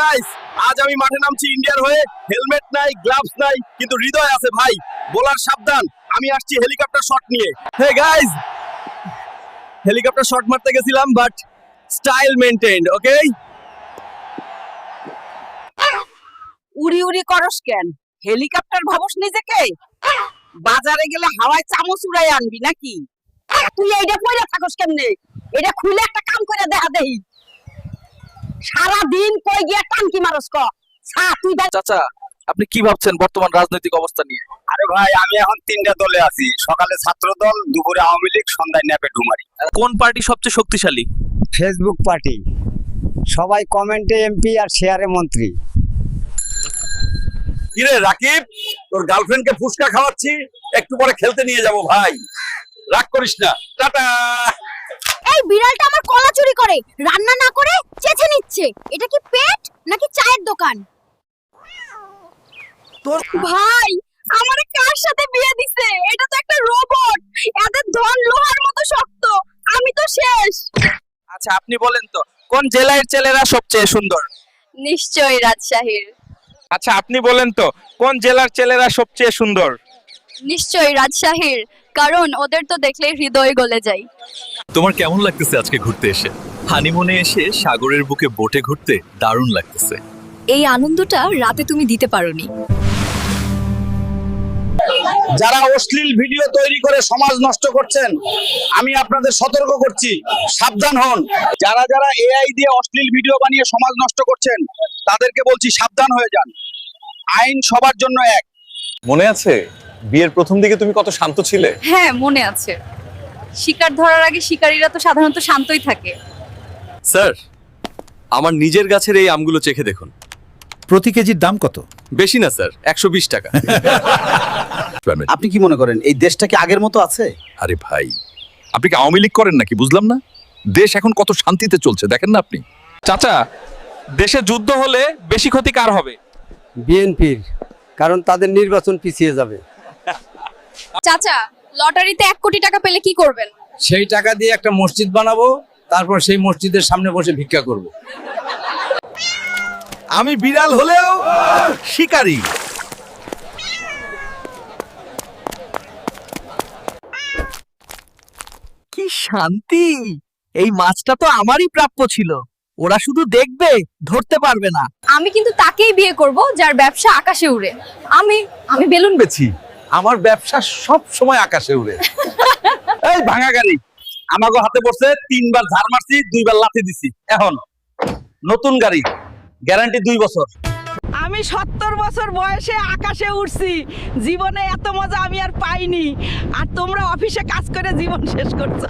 Guys আজ আমি মাঠে নামছি ইন্ডিয়ার হয়ে। হেলমেট নাই গ্লাভস নাই, কিন্তু হৃদয় আছে ভাই। বোলার সাবধান। আমি আসছি হেলিকপ্টার শট নিয়ে। হে গাইস হেলিকপ্টার শট মারতে গেছিলাম বাট স্টাইল মেইনটেইনড ওকে উড়ি উড়ি করস কেন? হেলিকপ্টার ভাবস নিজেকে? বাজারে গেলে হাওয়ায় চামচ উড়াই আনবি নাকি? তুই এইটা পরে থাকস কেমনে? এটা খুলে একটা কাম করে দেখা দেই। সারা দিন কই গিয়া টানকি মারস ক? তুই চাচা আপনি কি ভাবছেন বর্তমান রাজনৈতিক অবস্থা নিয়ে? আরে ভাই আমি এখন তিনটা দলে আছি। সকালে ছাত্র দল দুপুরে আওয়ামী লীগ সন্ধ্যায় ন্যাপে ডুমারি। কোন পার্টি সবচেয়ে শক্তিশালী? Facebook party. সবাই কমেন্টে এমপি আর শেয়ারে মন্ত্রী। কিরে রাকিব? তোর গার্লফ্রেন্ডকে ফুসকা খাওয়াচ্ছি একটু পরে খেলতে নিয়ে যাব ভাই। রাগ করিস না। টাটা! এই বিড়ালটা আমার কলা চুরি করে। রান্না না করে চেঁচে নিচ্ছে। এটা কি পেট নাকি চায়ের দোকান? তোর ভাই আমারে কার সাথে বিয়ে দিছে? এটা তো একটা রোবট এদের ধন লোহার মতো শক্ত। আমি তো শেষ। আচ্ছা আপনি বলেন তো কোন জেলার ছেলেরা সবচেয়ে সুন্দর? নিশ্চয়ই রাজশাহীর। আচ্ছা আপনি বলেন তো কোন জেলার ছেলেরা সবচেয়ে সুন্দর? নিশ্চয়ই রাজশাহীর। কারণ ওদের তো দেখলে হৃদয় গলে যায়। তোমার কেমন লাগতেছে আজকে ঘুরতে এসে? হানিমুনে এসে সাগরের বুকে বোটে ঘুরতে দারুণ লাগতেছে। এই আনন্দটা রাতে তুমি দিতে পারোনি। যারা অশ্লীল ভিডিও তৈরি করে সমাজ নষ্ট করছেন আমি আপনাদের সতর্ক করছি সাবধান হন। যারা যারা এআই দিয়ে অশ্লীল ভিডিও বানিয়ে সমাজ নষ্ট করছেন তাদেরকে বলছি সাবধান হয়ে যান। আইন সবার জন্য এক। মনে আছে বিয়ের প্রথম দিকে তুমি কত শান্ত ছিলে? হ্যাঁ মনে আছে। শিকার ধরার আগে শিকারীরা তো সাধারণত শান্তই থাকে। স্যার আমার নিজের গাছের এই আমগুলো চেখে দেখুন। প্রতি কেজির দাম কত? বেশি না স্যার একশো বিশ টাকা। আপনি কি মনে করেন এই দেশটা কি আগের মতো আছে? আরে ভাই আপনি কি আওয়ামী লীগ করেন নাকি বুঝলাম না? দেশ এখন কত শান্তিতে চলছে দেখেন না আপনি। চাচা দেশে যুদ্ধ হলে বেশি ক্ষতি কার হবে? বিএনপির কারণ তাদের নির্বাচন পিছিয়ে যাবে। চাচা লটারিতে এক কোটি টাকা পেলে কি করবেন? সেই টাকা দিয়ে একটা মসজিদ বানাবো তারপর সেই মসজিদের সামনে বসে ভিক্ষা করব। আমি বিড়াল হলেও শিকারী। কি শান্তি! এই মাছটা তো আমারই প্রাপ্য ছিল। ওরা শুধু দেখবে ধরতে পারবে না। আমি কিন্তু তাকেই বিয়ে করব যার ব্যবসা আকাশে উড়ে। আমি আমি বেলুন বেছি আমার ব্যবসা সব সময় আকাশে উড়ে। এই ভাঙা গাড়ি। আমাকে হাতে পড়ছে তিনবার ঝাড় মারছি দুইবার লাথি দিছি। এখন নতুন গাড়ি গ্যারান্টি দুই বছর। আমি সত্তর বছর বয়সে আকাশে উঠছি জীবনে এত মজা আমি আর পাইনি। আর তোমরা অফিসে কাজ করে জীবন শেষ করছ।